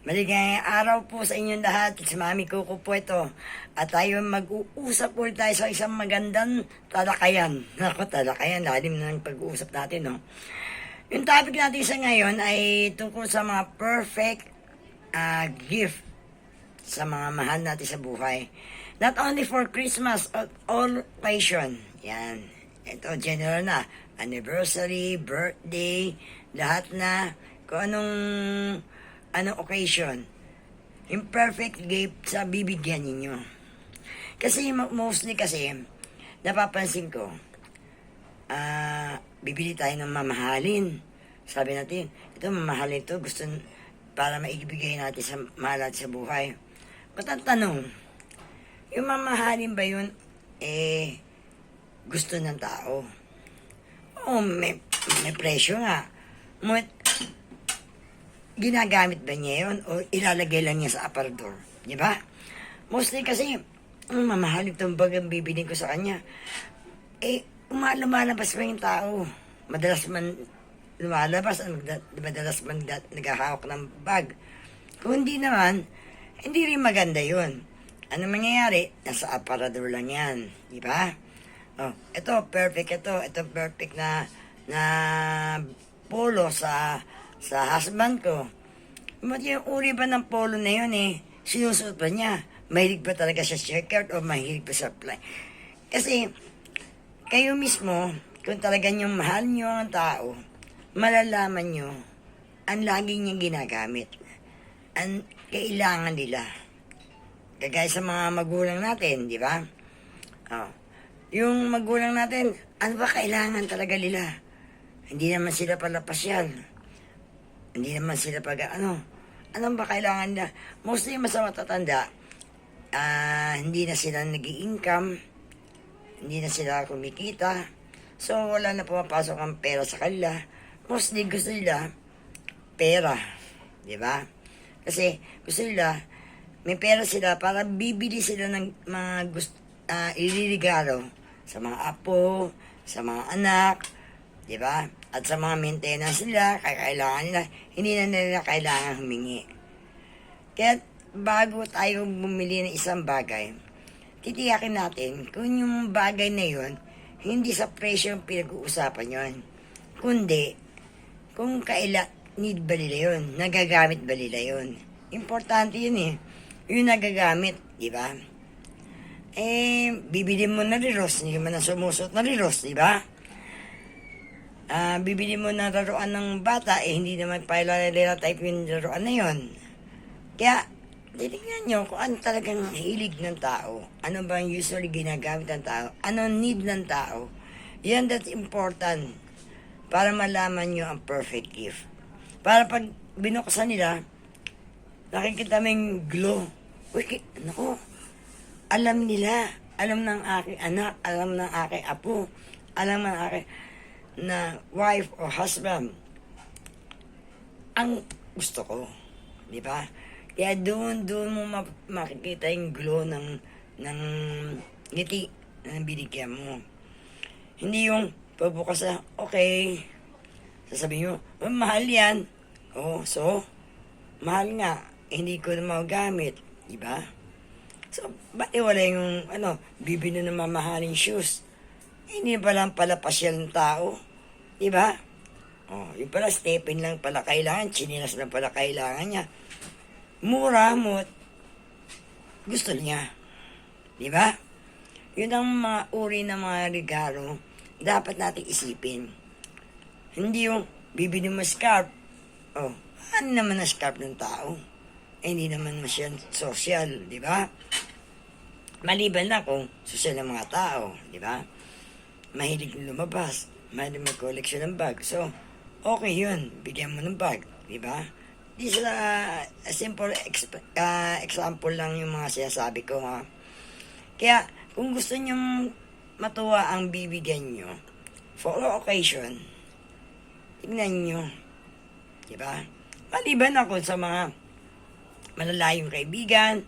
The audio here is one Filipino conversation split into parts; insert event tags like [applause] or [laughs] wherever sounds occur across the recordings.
Maligayang araw po sa inyong lahat. Si Mami Coco po ito. At tayo mag-uusap po tayo sa isang magandang talakayan. Ako, talakayan. Lalim na ng pag-uusap natin, no? Yung topic natin sa ngayon ay tungkol sa mga perfect ah, gift sa mga mahal natin sa buhay. Not only for Christmas, but all occasion. Yan. Ito, general na. Anniversary, birthday, lahat na. Kung anong, anong occasion. Yung perfect gift sa bibigyan ninyo. Kasi mo- mostly kasi, napapansin ko, ah, bibili tayo ng mamahalin. Sabi natin, ito mamahalin to, gusto para maibigay natin sa mahal natin sa buhay. Ba't ang tanong, yung mamahalin ba yun, eh, gusto ng tao? Oo, may, may presyo nga. Ngunit, ginagamit ba niya yun o ilalagay lang niya sa aparador? Di ba? Mostly kasi, ang mamahal itong bagang bibili ko sa kanya. Eh, uma- lumalabas pa yung tao. Madalas man lumalabas, madalas man naghahawak ng bag. Kung hindi naman, hindi rin maganda yun. Ano mangyayari? Nasa aparador lang yan. Di ba? Oh, ito, perfect ito. Ito, perfect na na polo sa sa husband ko. Ba't yung uri ba ng polo na yun eh? Sinusuot ba niya? Mahilig ba talaga sa shirt o mahilig ba sa play? Kasi, kayo mismo, kung talaga niyong mahal niyo ang tao, malalaman niyo ang lagi niyang ginagamit. Ang kailangan nila. Kagaya sa mga magulang natin, di ba? Oh. Yung magulang natin, ano ba kailangan talaga nila? Hindi naman sila pala pasyal. Hindi naman sila pag ano. Ano ba kailangan nila? Mostly sa matatanda, ah, hindi na sila nag income hindi na sila kumikita. So, wala na pumapasok ang pera sa kanila. Mostly gusto nila pera. Di ba? Kasi gusto nila, may pera sila para bibili sila ng mga gusto, uh, ililigaro sa mga apo, sa mga anak, di ba? At sa mga maintenance nila, kaya kailangan nila, hindi na nila kailangan humingi. Kaya bago tayo bumili ng isang bagay, titiyakin natin kung yung bagay na yun, hindi sa presyo yung pinag-uusapan yon kundi kung kaila need ba nila yun, nagagamit ba nila yun. Importante yun eh, yung nagagamit, di ba? Eh, bibili mo na riros, hindi ka na sumusot na riros, di ba? Ah, bibili mo na laruan ng bata, eh hindi naman pala type yung laruan na yun. Kaya, titignan nyo kung ano talagang hilig ng tao. Ano ba yung usually ginagamit ng tao? Ano need ng tao? Yan that's important para malaman nyo ang perfect gift. Para pag binuksan nila, nakikita mo yung glow. Uy, naku, alam nila, alam ng aking anak, alam ng aking apo, alam ng aking na wife or husband ang gusto ko. Di ba? Kaya doon, doon mo ma- makikita yung glow ng, ng ngiti na binigyan mo. Hindi yung pagbukas na, okay, sasabihin mo, "Oh, mahal yan. Oh, so, mahal nga, hindi ko na magagamit. Di ba? So, ba't eh wala yung, ano, bibili ng mamahaling shoes? Hindi pa lang pala pasyal ng tao. Di ba? Oh, yung pala, stepin lang pala kailangan, chinilas lang pala kailangan niya. Mura mo, gusto niya. Di ba? Yun ang mga uri ng mga regalo dapat natin isipin. Hindi yung bibili mo scarf. Oh, ano naman ang scarf ng tao? Eh, hindi naman masyadong social, di ba? Maliban na kung social ng mga tao, di ba? Mahilig lumabas, mahilig mag-collection ng bag. So, okay yun, bigyan mo ng bag, di ba? Di sila, a simple exp- ah, example lang yung mga sinasabi ko, ha? Kaya, kung gusto nyong matuwa ang bibigyan nyo, for occasion, tignan nyo, di ba? Maliban ako sa mga malalayong kaibigan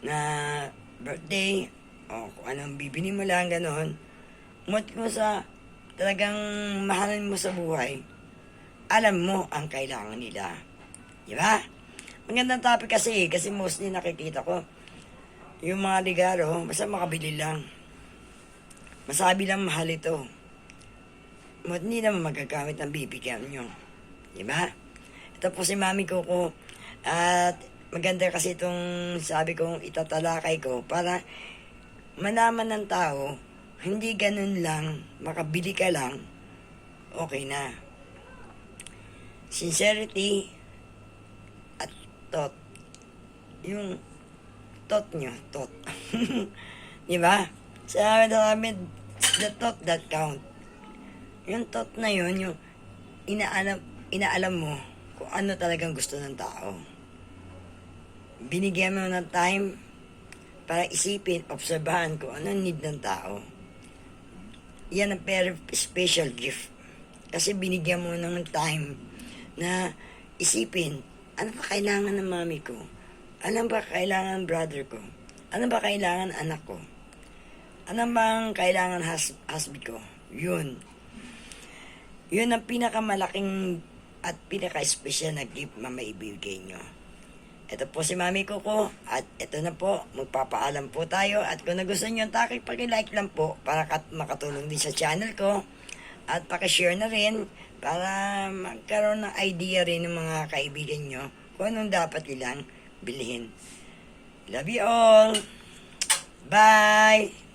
na birthday o kung anong bibili mo lang ganon umot mo sa talagang mahalan mo sa buhay alam mo ang kailangan nila di ba Magandang topic kasi, kasi mostly nakikita ko. Yung mga ligaro, basta makabili lang. Masabi lang mahal ito. Mo- Hindi naman magagamit ng bibigyan nyo. Diba? Ito po si Mami Coco. At maganda kasi itong sabi kong itatalakay ko para malaman ng tao, hindi ganun lang, makabili ka lang, okay na. Sincerity at thought. Yung thought nyo, thought. [laughs] Di ba? Sabi na namin, the thought that count. Yung thought na yun, yung inaalam, inaalam mo kung ano talagang gusto ng tao. Binigyan mo ng time para isipin, obserbahan kung ano need ng tao. Yan ang very special gift. Kasi binigyan mo ng time na isipin, ano ba kailangan ng mami ko? Ano ba kailangan ng brother ko? Ano ba kailangan anak ko? Ano bang kailangan hus- husband ko? Yun. Yun ang pinakamalaking at pinaka-special na gift na maibigay nyo. Ito po si Mami Coco at ito na po, magpapaalam po tayo at kung nagustuhan nyo ang takip, pag-like lang po para kat- makatulong din sa channel ko at pakishare na rin para magkaroon ng idea rin ng mga kaibigan nyo kung anong dapat nilang bilhin. Love you all! Bye!